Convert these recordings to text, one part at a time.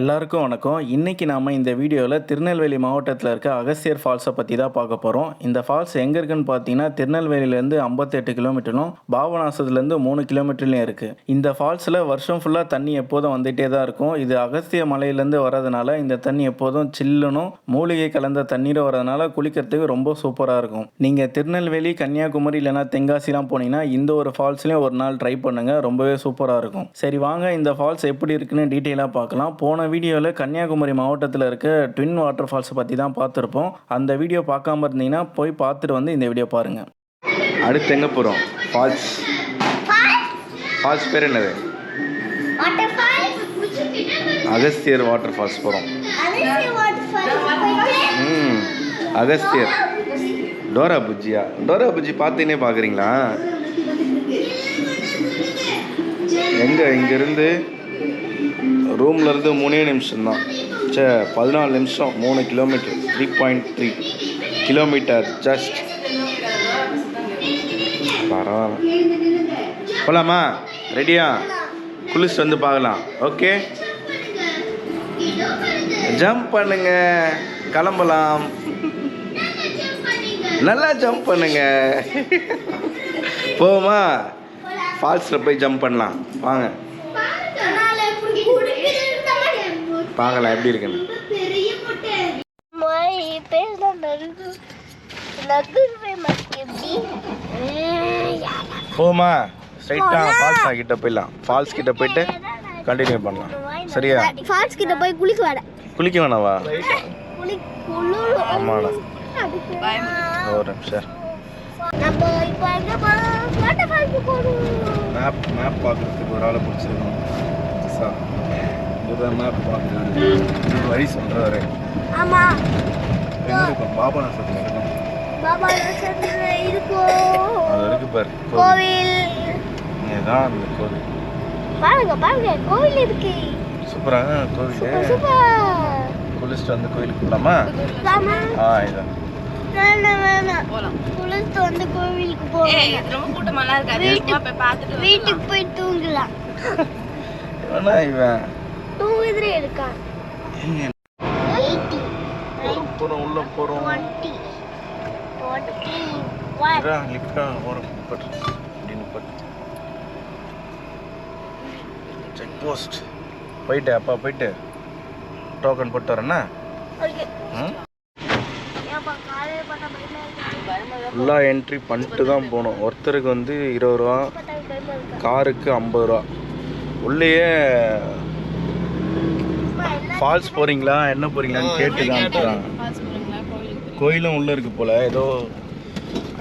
எல்லாருக்கும் வணக்கம். இன்றைக்கி நாம் இந்த வீடியோவில் திருநெல்வேலி மாவட்டத்தில் இருக்க அகஸ்தியர் ஃபால்ஸை பற்றி தான் பார்க்க போகிறோம் இந்த ஃபால்ஸ் எங்கே இருக்குன்னு பார்த்தீங்கன்னா திருநெல்வேலியிலேருந்து ஐம்பத்தெட்டு கிலோமீட்டரும் பாபநாசத்துலேருந்து மூணு கிலோமீட்டர்லையும் இருக்குது இந்த ஃபால்ஸில் வருஷம் ஃபுல்லாக தண்ணி எப்போதும் வந்துகிட்டே தான் இருக்கும். இது அகஸ்திய மலையிலேருந்து வரதுனால இந்த தண்ணி எப்போதும் சில்லுனும் மூலிகை கலந்த தண்ணீரும் வரதுனால குளிக்கிறதுக்கு ரொம்ப சூப்பராக இருக்கும். நீங்கள் திருநெல்வேலி கன்னியாகுமரி இல்லைனா தென்காசிலாம் போனீங்கன்னா இந்த ஒரு ஃபால்ஸ்லேயும் ஒரு நாள் ட்ரை பண்ணுங்கள் ரொம்பவே சூப்பராக இருக்கும். சரி வாங்க இந்த ஃபால்ஸ் எப்படி இருக்குன்னு டீட்டெயிலாக பார்க்கலாம். போன வீடியோவில் கன்னியாகுமரி மாவட்டத்தில் இருக்க ட்வின் வாட்டர் ஃபால்ஸை பற்றி தான் பார்த்துருப்போம். அந்த வீடியோ பார்க்காம இருந்தீங்கன்னா போய் பார்த்துட்டு வந்து இந்த வீடியோ பாருங்கள் அடுத்து எங்கே போகிறோம் ஃபால்ஸ் ஃபால்ஸ் பேர் என்னது? அகஸ்தியர் வாட்டர் ஃபால்ஸ் போகிறோம் ம் அகஸ்தியர். டோரா புஜ்ஜியா? டோரா புஜ்ஜி பார்த்தீங்கன்னே பார்க்குறீங்களா? எங்கே இங்கேருந்து ரூம்லேருந்து மூணே நிமிஷம் தான் சே பதினாலு நிமிஷம் மூணு kilometre. Three point three kilometre just பரவாயில்ல. போகலாமா ரெடியா குளிச்சு வந்து பார்க்கலாம். ஓகே ஜம்ப் பண்ணுங்க. கிளம்பலாம். நல்லா ஜம்ப் பண்ணுங்க. போமா ஃபால்ஸில் போய் ஜம்ப் பண்ணலாம். வாங்க அதனால இப்படி குடிக்கிறது பார்க்கலாம் எப்படி இருக்குன்னு. போமா ஸ்ட்ரைட்டாக ஃபால்ஸ் கிட்ட போயிடலாம். ஃபால்ஸ் கிட்ட போயிட்டு கண்டினியூ பண்ணலாம். சரியா? ஃபால்ஸ் கிட்ட போய் குளிக்க வர குளிக்க வேணாவா? ஆமாடா ஒரு நிமிஷம். நம்ம இப்போ எங்க போறோம் வாட்டர் ஃபால்ஸ் போறோம் மேப் மேப் பார்க்குறதுக்கு ஒரு ஆளை பிடிச்சிருக்கோம் சார் இதுதான் மேப் பார்க்குறாரு இது வழி சொல்கிறாரு ஆமா. எங்கே இருக்கும் பாபா நட்சத்திர இருக்கும் அது இருக்கு பாரு. கோவில். இதுதான் அந்த கோவில். பாருங்க பாருங்க. கோவில் இருக்கு. சூப்பராக சூப்பர் கோவில். சூப்பர் குளிச்சுட்டு வந்து கோயிலுக்கு போகலாமா ஆமா ஆ இதான். வந்து கோவிலுக்கு ஏய், போகலாம் ரொம்ப கூட்டமாலாம் இருக்காது. வீட்டுக்கு போய் தூங்கலாம். இவனா? தூங்குதுல இருக்கான். எயிட்டி போகிறோம் உள்ளே பட் அப்படின்னு பட் செக் போஸ்ட் போயிட்டு அப்பா போயிட்டு. டோக்கன் போட்டு வரேன்னா? இருக்கு. ஃபுல்லாக என்ட்ரி பண்ணிட்டு தான் போகணும். ஒருத்தருக்கு வந்து இருபது ரூபா இருக்கு காருக்கு ஐம்பது ரூபா. உள்ளேயே ஃபால்ஸ் போகிறீங்களா என்ன போகிறீங்களான்னு கேட்டு தான் கோயிலுக்கு கோயிலும் உள்ளே இருக்கு போல். ஏதோ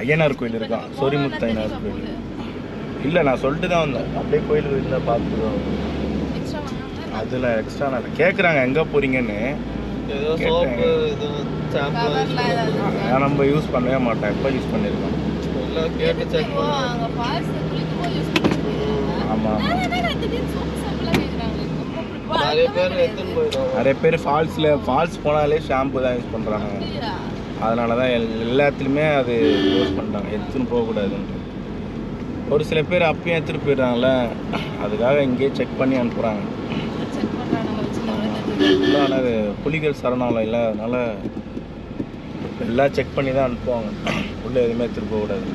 ஐயனார் கோயில் இருக்கான் சொரிமுத்து ஐயனார் கோயில். இல்லை நான் சொல்லிட்டு தான் வந்தேன். அப்படியே கோயில் இருந்தால் பார்த்துருவோம் அதில் எக்ஸ்ட்ரா நான் கேட்குறாங்க எங்கே போகிறீங்கன்னு நம்ம யூஸ் பண்ணவே மாட்டேன். எப்போ யூஸ் பண்ணியிருக்கோம் ஆமாம் ஆமாம் நிறைய பேர் எடுத்துன்னு நிறைய பேர் ஃபால்ஸில் ஃபால்ஸ் போனாலே ஷாம்பு தான் யூஸ் பண்ணுறாங்க அதனால தான் எல் எல்லாத்துலேயுமே அது யூஸ் பண்ணுறாங்க எடுத்துன்னு போகக்கூடாதுன்ட்டு ஒரு சில பேர் அப்பயும் எடுத்துகிட்டு போயிடுறாங்களே அதுக்காக இங்கேயே செக் பண்ணி அனுப்புகிறாங்க ஆனால் அது புலிகள் சரணாலயம் இல்லை. அதனால எல்லாம் செக் பண்ணி தான் அனுப்புவாங்க. உள்ளே எதுவுமே எடுத்துகிட்டு போகக்கூடாது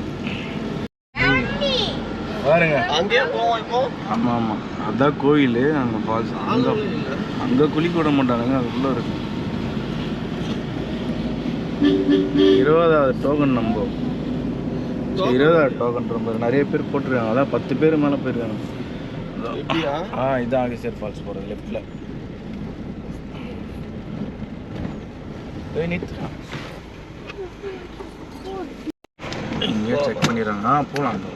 பாருங்க. அங்கேயே போவோம் இப்போ. ஆமாம் ஆமாம் அதான் கோயில். அங்கே ஃபால்ஸ் அங்கே அங்கே குளிக்க விட மாட்டானுங்க. அது உள்ளே இருக்கு. இருபதாவது டோக்கன் சரி, இருபதாவது டோக்கன் ரொம்ப நிறைய பேர் போட்டிருக்காங்க. அதான் பத்து பேர் மேலே போயிருக்காங்க. ஆ இதான் அகேசியர் ஃபால்ஸ் போகிறது லெஃப்டில் போய் நிறுத்துறா இங்கேயே செக் பண்ணிடுறாங்க. ஆ போகலாம்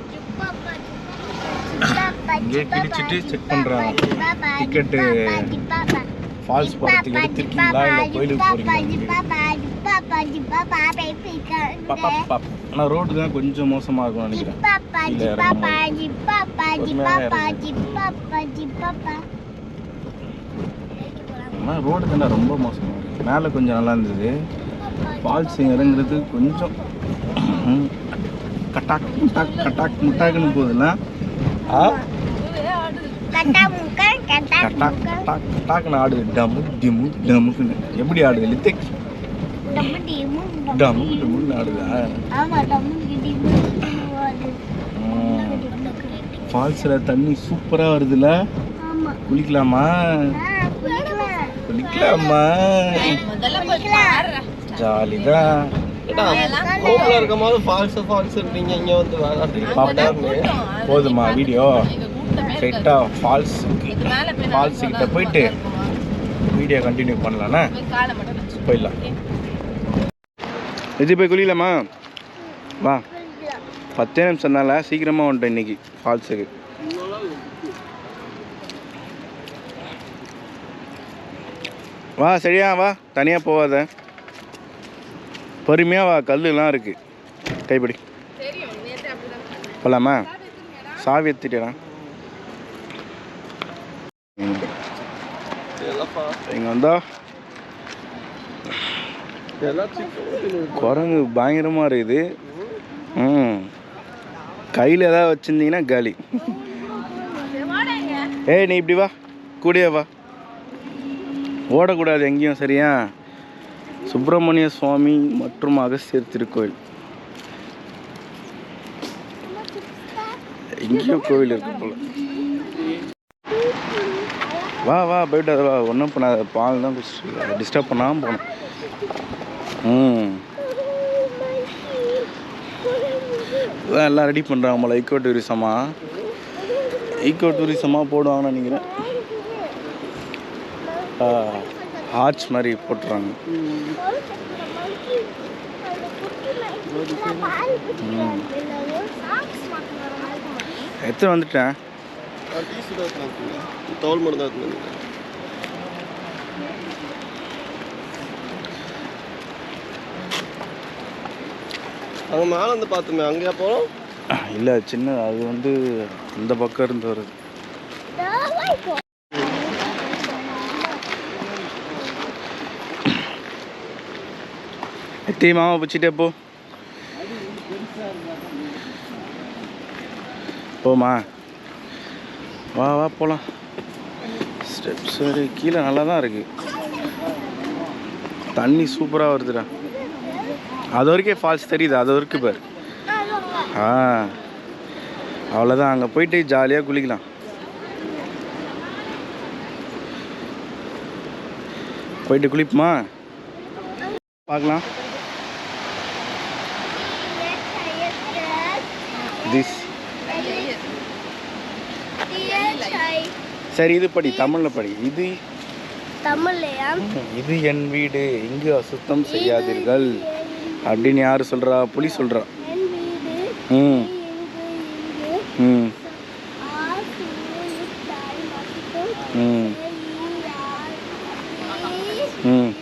இங்கேயே கிழிச்சிட்டு செக் பண்ணுறாங்க டிக்கெட்டு ஃபால்ஸ் போகிறதுக்கு எடுத்திருக்கீங்களா? இல்லை கோயிலுக்கு போகிறீங்களா ஆனால் ரோடு தான் கொஞ்சம் மோசமாக இருக்கும்னு நினைக்கிறேன். ஆனால் ரோடு தானே ரொம்ப மோசமாக இருக்குது மேலே கொஞ்சம் நல்லா இருந்தது. ஃபால்ஸ் இறங்குறது கொஞ்சம் கட்டாக் முட்டாக் கட்டாக் முட்டாக்குன்னு முக்கா கட்டாக் கட்டாக் கட்டாக் கட்டாக்னு ஆடுது. டமு டிமு டமுக்குன்னு. எப்படி ஆடுது? லித்திக். டம்மு டிம்மு டமு டிமுன்னு ஆடுதா? டம்மு டிம்மு ஃபால்ஸில் தண்ணி சூப்பராக வருதுல்ல ஆமா குளிக்கலாமா? குளிக்கலாம்? குளிக்கலாமா ஹோம்ல இருக்கும் போது ஃபால்ஸ் ஃபால்ஸ் நீங்க இங்க வந்து போதுமா வீடியோ. மேல போய் ஃபால்ஸ் கிட்ட போயிட்டு வீடியோ கண்டினியூ பண்ணலாண்ணா போயிடலாம். இது போய் குளிக்கலாமா? வா. பத்தே நிமிஷம்னால சீக்கிரமாக வந்துட்டோம் இன்னைக்கு ஃபால்ஸுக்கு வா சரியா வா. தனியாக போகாத. பொறுமையாக வா கல்லுலாம் இருக்குது கைப்படி. போகலாமா சாவி எடுத்துட்டேன் இங்கே வந்தா. குரங்கு பயங்கரமாக இருக்குது. ம். கையில் ஏதாவது வச்சுருந்தீங்கன்னா காலி. ஏய் நீ இப்படி வா. கூடிய வா. ஓடக்கூடாது எங்கேயும் சரியா? சுப்பிரமணிய சுவாமி மற்றும் அகஸ்தியர் திருக்கோயில். எங்கேயோ கோவில் இருக்கு போல. வா வா போயிட்டு வா ஒன்றும் பண்ணாத. பால் தான் குடிச்சிட்டு டிஸ்டர்ப் பண்ணாமல் போகணும். ம். எல்லாம் ரெடி பண்ணுறாங்க போல. ஈக்கோ டூரிசமா ஈக்கோ டூரிசமாக போடுவாங்கன்னு நினைக்கிறேன். ஆர்ச் மாதிரி போட்டுறாங்க. ம். எத்தனை வந்துட்டேன்? தோல் மட்டும் தான் அங்க மேல இருந்து பார்த்துமே அங்கேயா போறோம்? இல்லை சின்ன அது வந்து அந்த பக்கம் இருந்து வருது. எத்தையும் மாமா பிடிச்சிட்டே போ போமா வா வா போகலாம் ஸ்டெப்ஸ் வரை கீழே நல்லா தான் இருக்கு தண்ணி சூப்பராக வருதுடா அது வரைக்கும் ஃபால்ஸ் தெரியுது அது வரைக்கும் பேர் ஆ அவ்வளோதான் அங்கே போயிட்டு ஜாலியாக குளிக்கலாம் போயிட்டு குளிப்புமா பார்க்கலாம் சரி இது படி தமிழில் படி. இது தமிழ்லையா? இது என் வீடு. இங்கு அசுத்தம் செய்யாதீர்கள். அப்படின்னு யார் சொல்கிறா புலி வீடு. ம். ம். ம். ம்.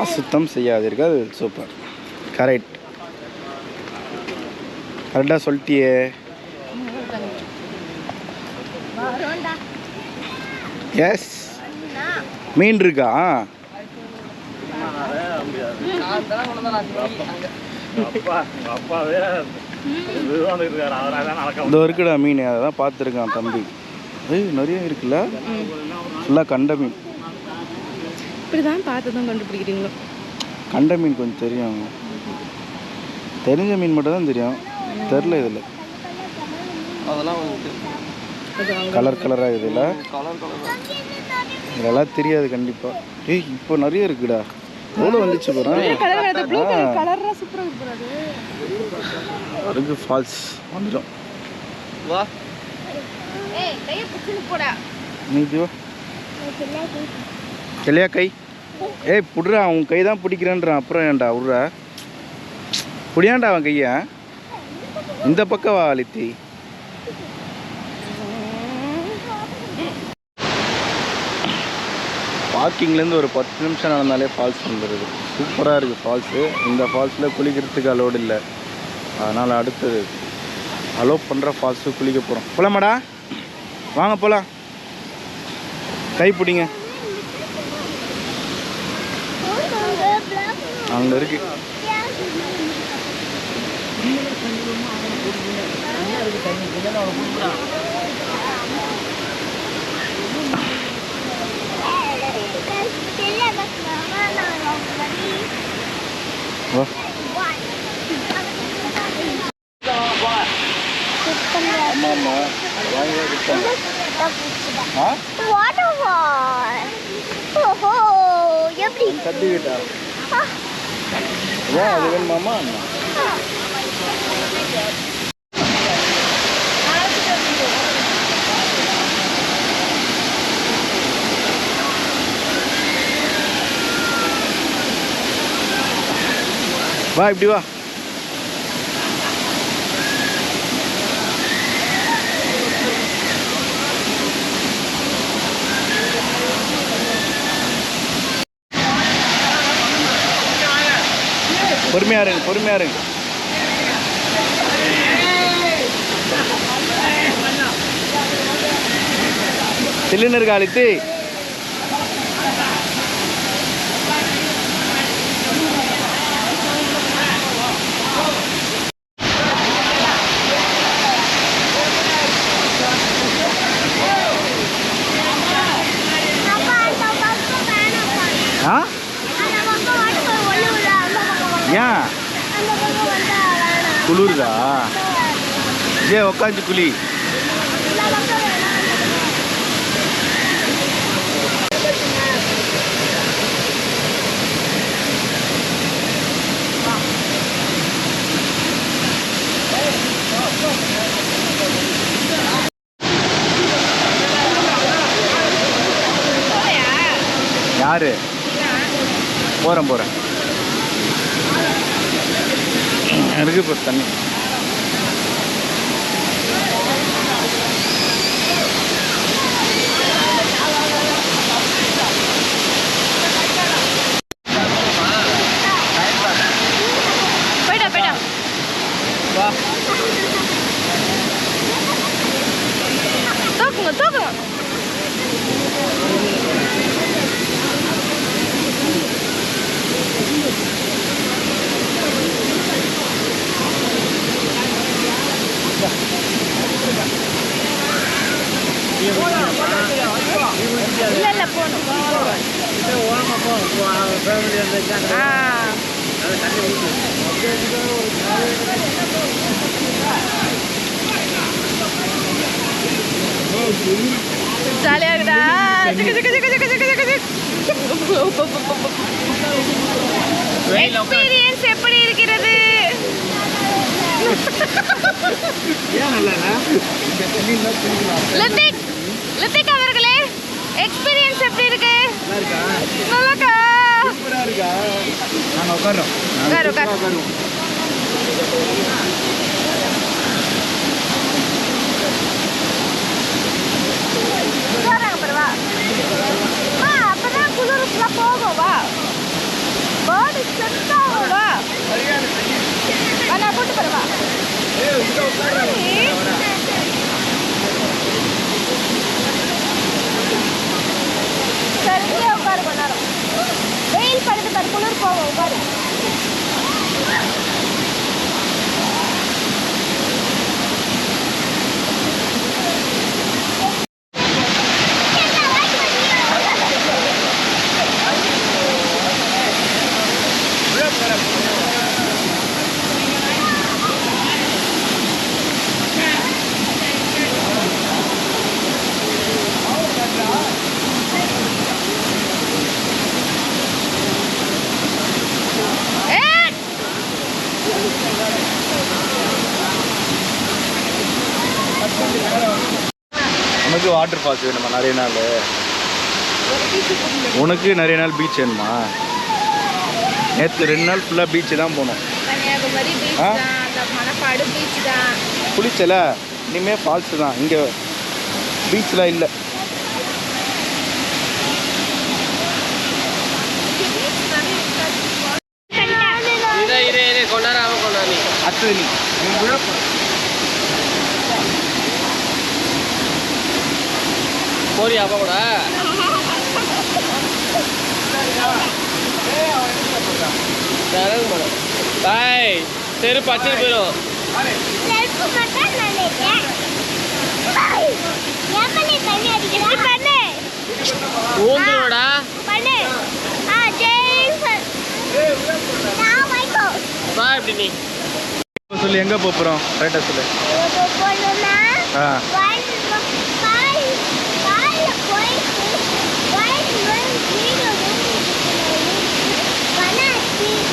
அசுத்தம் செய்யாதீர்கள். சூப்பர். கரெக்ட். கரெக்டாக சொல்லிட்டியே. எஸ் மீன் இருக்கா இதோ இருக்குடா மீன். அதான் பார்த்துருக்கான் தம்பி. ஏய் நிறைய இருக்குல்ல? ஃபுல்லாக கண்ட மீன். இப்படிதான் பார்த்து தான் கண்டுபிடிக்கிறீங்களோ? கண்ட மீன் கொஞ்சம் தெரியும் தெரிஞ்ச மீன் மட்டும் தான் தெரியும். தெரில இதில். அதெல்லாம் கலர் கலராக இதில். கலர் இதெல்லாம் தெரியாது கண்டிப்பாக ஏய் இப்போ நிறைய இருக்குடா. எவ்வளோ வந்துச்சு பாரு. கலர்ல சூப்பரா இருக்கு இருக்கு ஃபால்ஸ் வந்துடும். வா. கை? ஏய் புடுறா அவன் கை தான் பிடிக்கிறேன்றான். அப்புறம் ஏன்டா விட்றா புடியாண்டா அவன் கையை? இந்த பக்கம் வா லித்தி? வாக்கிங்லேருந்து ஒரு பத்து நிமிஷம் நடந்தாலே ஃபால்ஸ் வந்துடுது சூப்பராக இருக்குது ஃபால்ஸு இந்த ஃபால்ஸில் குளிக்கிறதுக்கு அலோடு இல்லை. அதனால் அடுத்தது அலோ பண்ணுற ஃபால்ஸு குளிக்க போகிறோம் போலாமாடா? வாங்க போகலாம் கை பிடிங்க. அங்கே இருக்கு. தண்ணி ஆமாம் ஆமாம் வாங்கி கொடுத்தாங்க ஆ வாட்டர் ஃபால் ஓஹோ எப்படி கத்திக்கிட்டா ஏன் அது வேணுமாமா வா இப்படி வா. பொறுமையா இருங்க பொறுமையா இருங்க. சிலிண்டர் காலித்து அழித்து அப்பா அந்த பக்கம் வேணாம்ப்பா ஆ அந்த பக்கம் வாட்டர் ஃபால் ஒண்ணு இல்ல அந்த பக்கம் வாங்க. ஏன் அந்த பக்கம் வந்தா வேணாம் குளிருதா? ஏ உக்காந்து குழி இந்த பக்கம் வேணாம் யாரு போகிறேன் போகிறேன் இருக்கு இப்போ தண்ணி போயிட்டா போயிட்டா தூக்குங்க தூக்குங்க இல்ல இல்ல போகணும் ஆ ஜாலியா இருக்குதா. எக்ஸ்பீரியன்ஸ் எப்படி இருக்கிறது லித்திக் லித்திக் அவர்களே எக்ஸ்பீரியன்ஸ் எப்படி இருக்கு? நல்லாக்கா நாங்கள் உட்காரோம் உட்காரு, உட்காரு. உட்காருவோம் போறாங்க பாரு வா வா அப்பதான் குளிர் ஃபுல்லா போகும் வா பாடி செட் ஆகும் வா வா, நான் கூட்டு போறேன் வா சரி இங்கே உட்காரு கொஞ்ச நேரம் வெயில் படுத்து பாரு குளிர் போகும் உட்காரு ஏய், உனக்கு வாட்டர் ஃபால்ஸ் வேணுமா நிறைய நாள். உனக்கு நிறைய நாள் பீச் வேணுமா? நேற்று ரெண்டு நாள் ஃபுல்லாக பீச்சு தான் போனோம். குளிச்சல? இனிமேல் ஃபால்ஸ் தான். இங்கே பீச்லாம் இல்லை. அடுத்தது நீ நீ விழ போ. போறியா அப்பா கூட. இறங்க பாய் செருப்பு அடிச்சுட்டு போயிடும். ஊந்துடா மைக்கோ அப்படி நீ. சொல்லு எங்கே போகிறோம் கரெக்டாக சொல்லு. ஆ ஆ. ஆ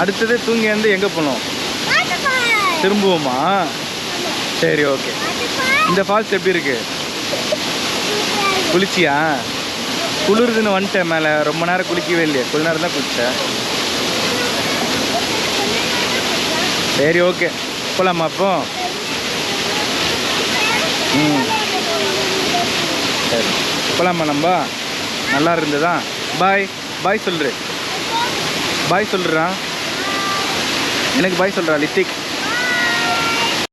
அடுத்தது தூங்கி வந்து எங்கே போகணும் திரும்புவோமா? சரி ஓகே. இந்த ஃபால்ஸ் எப்படி இருக்கு? குளிச்சியா? குளிருதுன்னு வந்துட்டேன் மேலே. ரொம்ப நேரம் குளிக்கவே இல்லையா. கொஞ்ச நேரம் தான் குளிச்சேன். சரி ஓகே. போகலாமா அப்போ? ம். சரி. போகலாமா நம்ம. நல்லா இருந்ததா? பாய் பாய் சொல்கிற பாய் சொல்கிறா எனக்கு பாய் சொல்கிறா லித்திக்.